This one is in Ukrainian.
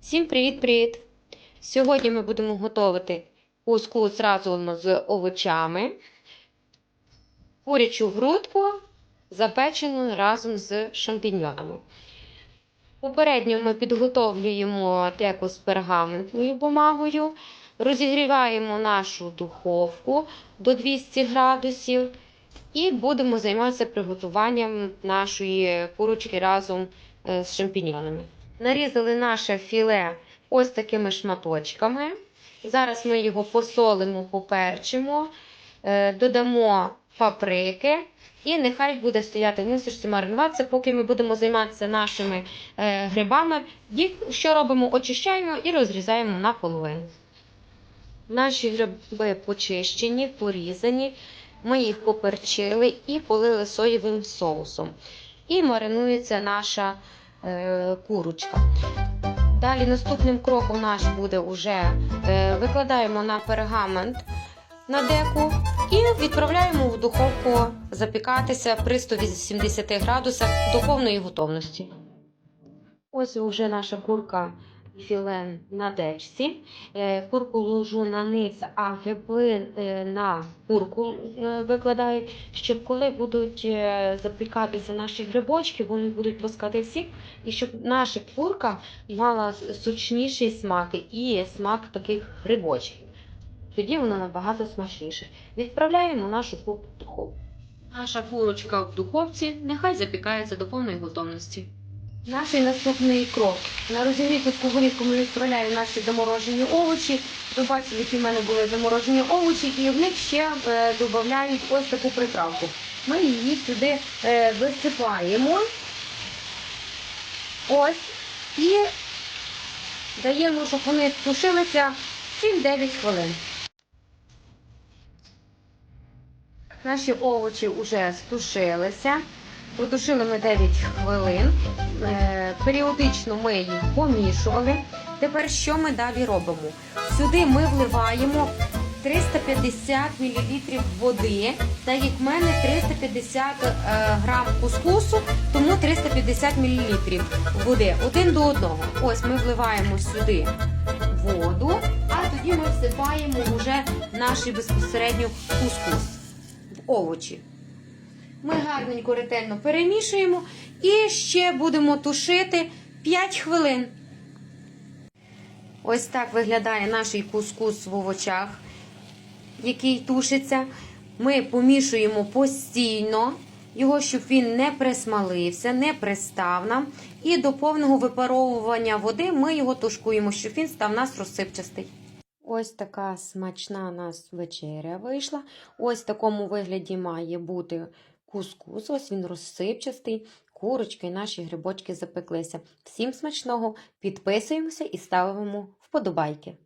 Всім привіт-привіт! Сьогодні ми будемо готувати кускус разом з овочами, курячу грудку, запечену разом з шампіньйонами. Попередньо ми підготовлюємо деко з пергаментною бумагою, розігріваємо нашу духовку до 200 градусів і будемо займатися приготуванням нашої курочки разом е, з шампіньйонами. Нарізали наше філе ось такими шматочками. Зараз ми його посолимо, поперчимо, е, додамо паприки. І нехай буде стояти в маринуватися, поки ми будемо займатися нашими е, грибами. Їх що робимо? Очищаємо і розрізаємо на половину. Наші гриби почищені, порізані. Ми їх поперчили і полили соєвим соусом. І маринується наша курочка. Далі наступним кроком наш буде уже е, викладаємо на пергамент на деку і відправляємо в духовку запікатися при 180 градусах до повної готовності. Ось вже наша курка філе на дечці. Е, Курку ложу на низ, а гриби е, на курку е, викладаю, щоб коли будуть запікатися наші грибочки, вони будуть пускати всі, і щоб наша курка мала сочніший смак і смак таких грибочків. Тоді вона набагато смачніше. Відправляємо нашу курку в духовку. Наша курочка в духовці нехай запікається до повної готовності. Наш наступний крок. На розігріту сковорідку ми відправляємо наші заморожені овочі. Ви бачили, які в мене були заморожені овочі, і в них ще е, додають ось таку приправку. Ми її сюди е, висипаємо. Ось. І даємо, щоб вони тушилися 7-9 хвилин. Наші овочі вже стушилися. Потушили ми 9 хвилин. Е, Періодично ми їх помішували. Тепер що ми далі робимо? Сюди ми вливаємо 350 мл води, так як в мене 350 е, грам кускусу, тому 350 мл води один до одного. Ось ми вливаємо сюди воду, а тоді ми всипаємо вже наш безпосередньо кускус в овочі. Ми гарненько ретельно перемішуємо і ще будемо тушити 5 хвилин. Ось так виглядає наш кускус в овочах, який тушиться. Ми помішуємо постійно його, щоб він не присмалився, не пристав нам. І до повного випаровування води ми його тушкуємо, щоб він став у нас розсипчастий. Ось така смачна у нас вечеря вийшла. Ось в такому вигляді має бути кускус. Ось він розсипчастий. Курочки і наші грибочки запеклися. Всім смачного! Підписуємося і ставимо вподобайки.